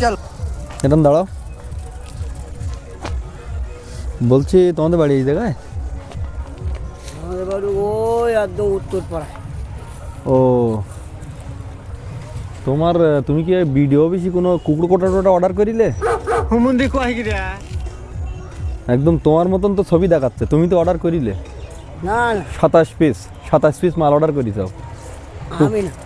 চল। এরকম দাঁড়াও। বলছি তোমাদের বাড়ি এই জায়গায়? আমাদের বাড়ি ওই একদম উত্তর পাড়ায়। ও। তোমার তুমি কি ভিডিও বেশি কোনো কুকুর কোটা টোটা অর্ডার করিলে? হুমুন্দি কয় একদম তোমার মতন তো ছবি দেখাচ্ছে তুমি তো অর্ডার করিলে। না না। সাতাশ পিস সাতাশ পিস মাল অর্ডার না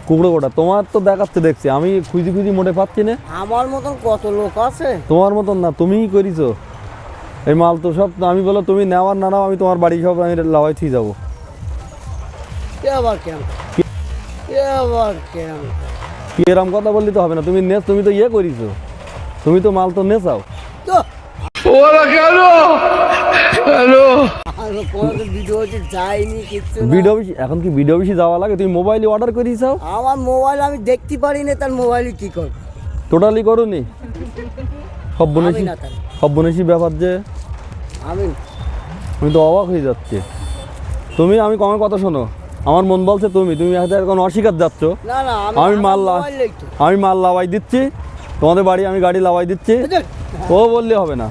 কুকুরো কোটা তোমার তো দেখাচ্ছে দেখছি। আমি খুঁজি খুঁজি মোটে পাচ্ছি না। আমার মতন কত লোক আছে? তোমার মতন না তুমিই করিছো। এই মাল তো সব আমি বলো তুমি নেওয়ার না নাও আমি তোমার বাড়ি সব আমি লাভাই থিয়ে যাব। কি এরম কথা বললি তো হবে না তুমি নেস তুমি তো ইয়ে করিছো। তুমি তো মাল তো নেসাও তো আর এখন কি যাওয়া লাগে? তুমি মোবাইলে অর্ডার আমার মোবাইল আমি দেখতে পারি না তার মোবাইলে কি করব? টোটালি করোনি? ব্যাপার যে আমি আমি তো অবাক হয়ে যাচ্ছে। তুমি আমি কমের কথা শোনো। আমার মন বলছে তুমি তুমি এখন অস্বীকার যাচ্ছ? আমি মাল লা- আমি মাল লাভাই দিচ্ছি। তোমাদের বাড়ি আমি গাড়ি লাভাই দিচ্ছি। ও বললে হবে না।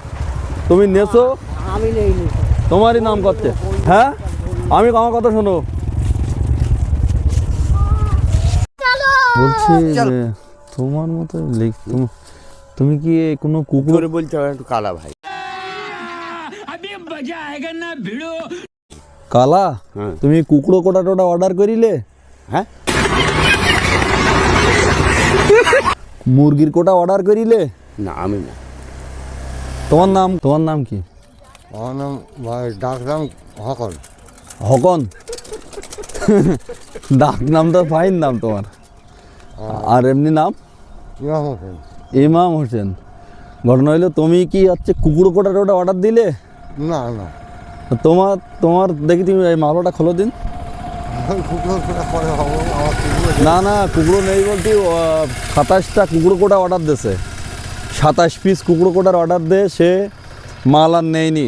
তুমি নেছো। আমি নেই তোমারই নাম করছে হ্যাঁ? আমি আমার কথা শোনো। বলছি তোমার মতো লিখ তুমি- কি কোনো কুকুর বলতে হবে একটু কালা ভাই। কালা? হ্যাঁ। তুমি কুকুরো কোটা টোটা অর্ডার করিলে? হ্যাঁ। মুরগির কোটা অর্ডার করিলে? না আমি না। তোমার নাম তোমার নাম কি? আমার নাম ভাই ডাকলাম হকল হকন ডাক নাম তো ফাইন নাম তোমার আর এমনি নাম ইমাম হোসেন ইমাম হোসেন ঘটনা হইল তুমি কি হচ্ছে কুকুর কোটা টোটা অর্ডার দিলে না না তোমার তোমার দেখি তুমি এই মালাটা খোলো দিন না না কুকুরো নেই বলতে সাতাশটা কুকুরো কোটা অর্ডার দিয়েছে সাতাশ পিস কুকুরো কোটার অর্ডার দে সে মাল আর নেয়নি।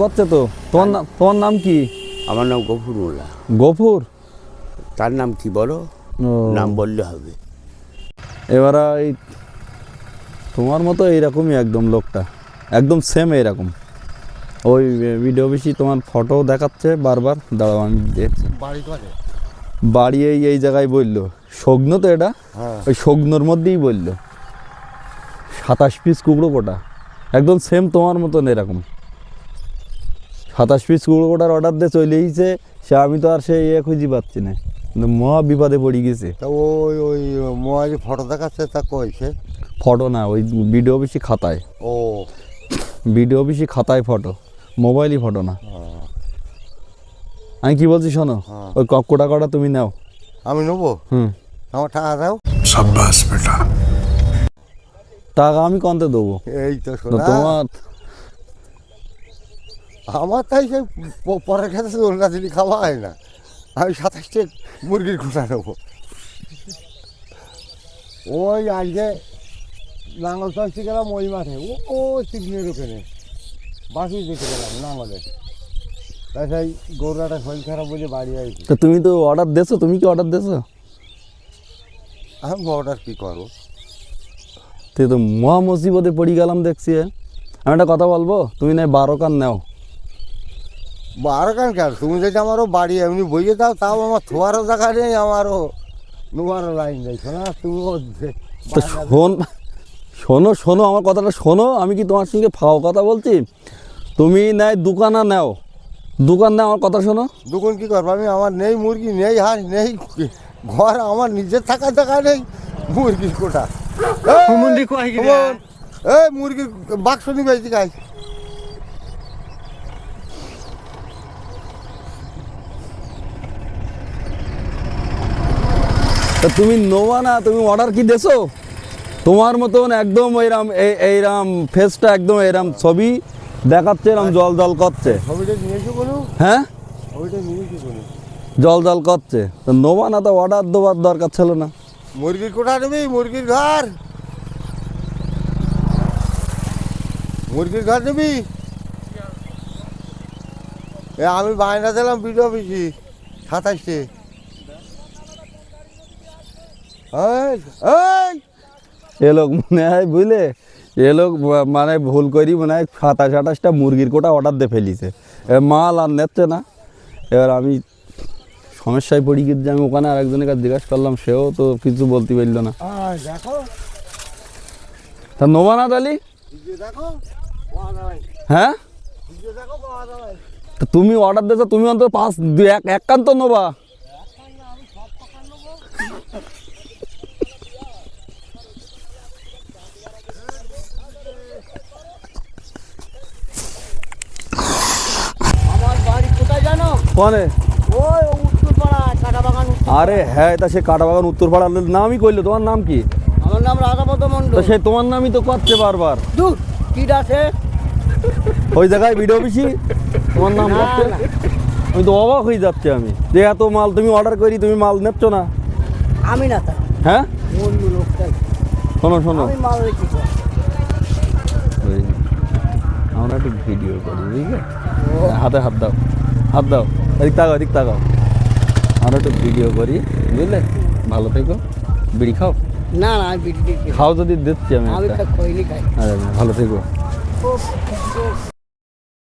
করছে তো? তোমার নাম তোমার নাম কি? আমার নাম গফুর মোল্লা। গফুর? তার নাম কি বলো? নাম বললে হবে। এবার এই তোমার মতো এইরকমই একদম লোকটা। একদম সেম এইরকম। ওই ভিডিও বেশি তোমার ফটো দেখাচ্ছে বারবার। দাঁড়াও আমি দেখছি। বাড়ি এই এই জায়গায় বলল। সগ্ন তো এটা? হ্যাঁ। ওই সগ্নর মধ্যেই বলল। সাতাশ পিস কুকড়ো কোটা একদম সেম তোমার মতন এরকম। সাতাশ পিস কুকড়ো কোটার অর্ডার দিয়ে চলে এসেছে সে আমি তো আর সে ইয়ে খুঁজি পাচ্ছি না। কিন্তু মহা বিপদে পড়ে গেছে। তা ওই ওই মোবাইলে ফটো দেখাচ্ছে তা কইছে ফটো না ওই ভিডিও বেশি খাতায়। ও। ভিডিও বেশি খাতায় ফটো মোবাইলই ফটো না। আমি কি বলছি শোনো হ্যাঁ। ওই ক- কোটা কটা তুমি নাও। আমি নেব? হুম। আমার টাকা দাও। টাকা আমি কন্তে দেবো? এই তো তোমার আমার তাই সে প- পরের খেতে দোলনা দিলি খাওয়া হয় না। আমি সাতাশটে মুরগির খুঁটা নেব। ওই আজকে লাঙ্গল চাষতে গেলাম ওই মাঠে। ও ও সিগনের ওখানে। বাকি দেখে গেলাম লাঙ্গলে তাই সেই গরুটা শরীর খারাপ বলে বাড়ি আইছি। তো তুমি তো অর্ডার দেছো তুমি কি অর্ডার দেছো আমি অর্ডার কী করব? তুই তো মহা মুসিবতে পড়ে গেলাম দেখছি। আমি একটা কথা বলব তুমি না বারো কান নাও। বারো কান কেন? তুমি যদি আমারও বাড়ি এমনি বইয়ে দাও তাও আমার থোয়ারও জায়গা নেই আমারও নোয়ারও লাইন নেই। শোনা তুমিও শোন শোনো শোনো আমার কথাটা শোনো আমি কি তোমার সঙ্গে ফাও কথা বলছি? তুমি নেয় দোকানা নাও। দোকান নাও আমার কথা শোনো। দোকান কি করব? আমি আমার নেই মুরগি নেই হাঁস নেই ঘর আমার নিজের থাকার জায়গা নেই। মুরগির কোটা হুমুন্দি এই মুরগির বাক্স নিবে এদিকে তা তুমি নোবা না তুমি অর্ডার কি দেছো? তোমার মতন একদম এইরাম এই এইরাম ফেসটা একদম এইরাম ছবি দেখাচ্ছে এরম জল জল করছে। হ্যাঁ? জল জল করছে। তো নোবা না তো অর্ডার দেওয়ার দরকার ছিল না। মুরগির কোটা নিবি মুরগির ঘর? মুরগির ঘর নিবি? আমি বায়না দিলাম সাতাশটে এই এই এ লোক মনে হয় বুঝলে এ লোক মানে ভুল করি মনে হয় সাতাশ আঠাশটা মুরগির কোটা অর্ডার দিয়ে ফেলিছে। মাল আর নিচ্ছে না। এবার আমি সমস্যায় পড়ি কিন্তু আমি ওখানে আরেকজনের কাছে জিজ্ঞাসা করলাম সেও তো কিছু বলতে পারল না। দেখো। তা পাওয়া যাবে। হ্যাঁ? তুমি অর্ডার দিয়েছ তুমি অন্তত পাঁচ এক এক কান তো নেবা আমার বাড়ি কোথায় জানো কনে ওই উত্তরপাড়া কাটা বাগান আরে হ্যাঁ তা সে কাটাবাগান উত্তরপাড়ার নামই কইলো তোমার নাম কি? আমার নাম রাধাপদ মন্ডল সে তোমার নামই তো করছে বারবার। দূর কি আছে ওই জায়গায় ভিডিও বেশি তোমার নাম না, করছে? আমি তো অবাক হয়ে যাচ্ছে আমি। যে এত মাল তুমি অর্ডার করি তুমি মাল নেচ্ছ না? আমি না তা হ্যাঁ? শোনো শোনো। আমরা একটু ভিডিও করি বুঝলে? হাতে হাত দাও হাত দাও। এদিক তাকাও এদিক তাকাও আমরা একটু ভিডিও করি বুঝলে? ভালো থেকো। বিড়ি খাও? না না বিড়ি খাও যদি দিচ্ছি আমি আমি খইনি খাই। আরে ভালো থেকো।